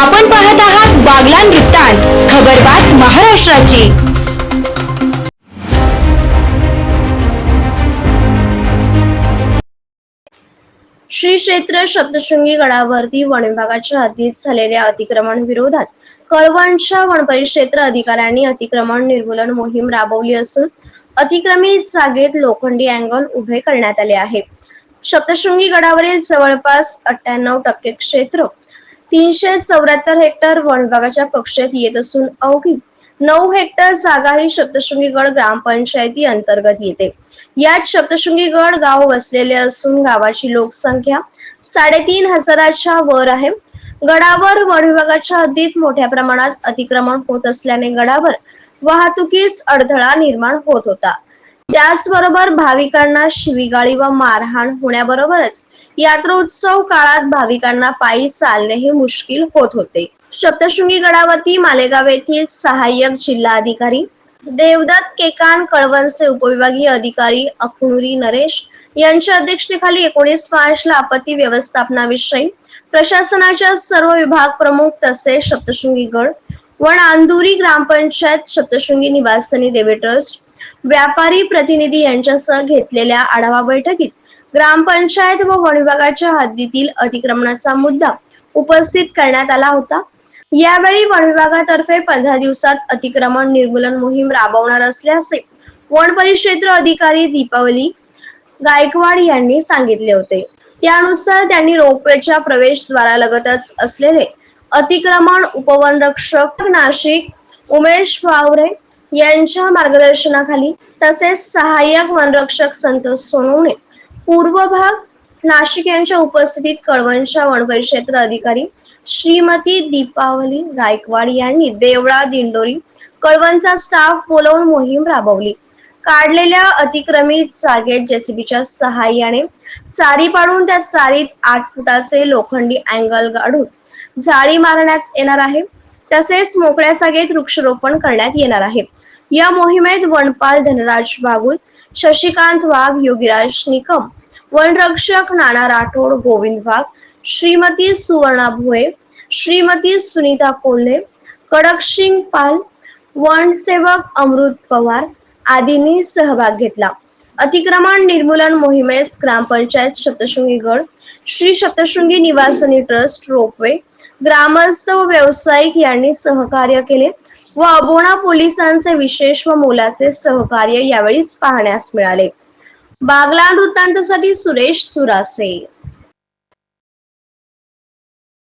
आपण पाहत आहात बागलान वृत्तांत खबरबात महाराष्ट्राची. श्री क्षेत्र सप्तशृंगी गडावरती वन विभागाच्या हद्दीत झालेल्या अतिक्रमण विरोधात कळवणच्या वनपरिक्षेत्र अधिकाऱ्यांनी अतिक्रमण निर्मूलन मोहीम राबवली असून अतिक्रमित जागेत लोखंडी अँगल उभे करण्यात आले आहे. सप्तशृंगी गडावरील जवळपास अठ्ठ्याण्णव टक्के क्षेत्र तीनशे चौऱ्याहत्तर हेक्टर वन विभागाच्या कक्षेत येत असून अवघी नऊ हेक्टर जागा ही सप्तशृंगीगड ग्रामपंचायती अंतर्गत येते. यात सप्तशृंगीगड गाव वसलेले असून गावाची लोकसंख्या साडेतीन हजाराच्या वर आहे. गडावर वन विभागाच्या हद्दीत मोठ्या प्रमाणात अतिक्रमण होत असल्याने गडावर वाहतुकीस अडथळा निर्माण होत होता. त्याचबरोबर भाविकांना शिवीगाळी व मारहाण होण्याबरोबरच यात्रोत्सव काळात भाविकांना पायी चालणे हे मुश्किल होत होते. सप्तशृंगी गडावरती मालेगाव येथील सहाय्यक जिल्हा अधिकारी देवदत्त केकान कळवणचे उपविभागीय अधिकारी अखनुरी नरेश यांच्या अध्यक्षतेखाली एकोणीस मार्चला आपत्ती व्यवस्थापनाविषयी प्रशासनाच्या सर्व विभाग प्रमुख तसेच सप्तशृंगी गड व अंधुरी ग्रामपंचायत सप्तशृंगी निवासस्थानी देवी ट्रस्ट व्यापारी प्रतिनिधी यांच्यासह घेतलेल्या आढावा बैठकीत ग्रामपंचायत व वन विभागाच्या हद्दीतील अतिक्रमणाचा मुद्दा उपस्थित करण्यात आला होता. यावेळी वन विभागातर्फे पंधरा दिवसात अतिक्रमण निर्मूलन मोहीम राबवणार असल्याचे वन परिक्षेत्र अधिकारी दीपावली गायकवाड यांनी सांगितले होते. त्यानुसार त्यांनी रोपवेच्या प्रवेशद्वारालगतच असलेले अतिक्रमण उपवनरक्षक नाशिक उमेश वावरे यांच्या मार्गदर्शनाखाली तसेच सहाय्यक वनरक्षक संतोष सोनवणे पूर्व भाग नाशिक यांच्या उपस्थितीत कळवणच्या वनपरिक्षेत्र अधिकारी श्रीमती दीपावली गायकवाड यांनी देवळा दिंडोरी कळवणचा स्टाफ बोलवून मोहीम राबवली. काढलेल्या अतिक्रमित जागेत जेसीबीच्या सहाय्याने सारी पाडून त्या सारीत आठ फुटाचे लोखंडी अँगल गाडून जाळी मारण्यात येणार आहे. तसेच मोकळ्या जागेत वृक्षारोपण करण्यात येणार आहे. या मोहिमेत वनपाल धनराज बागुल शशिकांत वाघ योगीराज निकम वनरक्षक नाना राठोड गोविंद वाघ श्रीमती सुवर्णा भोये श्रीमती सुनीता कोल्हे कडकसिंग पाल वनसेवक अमृत पवार आदींनी सहभाग घेतला. अतिक्रमण निर्मूलन मोहिमेस ग्रामपंचायत सप्तशृंगी गड श्री सप्तशृंगी निवासनी ट्रस्ट रोपवे ग्रामस्थ व व्यावसायिक यांनी सहकार्य केले. व अबोणा पोलिसांचे विशेष व मोलाचे सहकार्य यावेळीच पाहण्यास मिळाले. बागला वृत्तांतासाठी सुरेश सुरासे.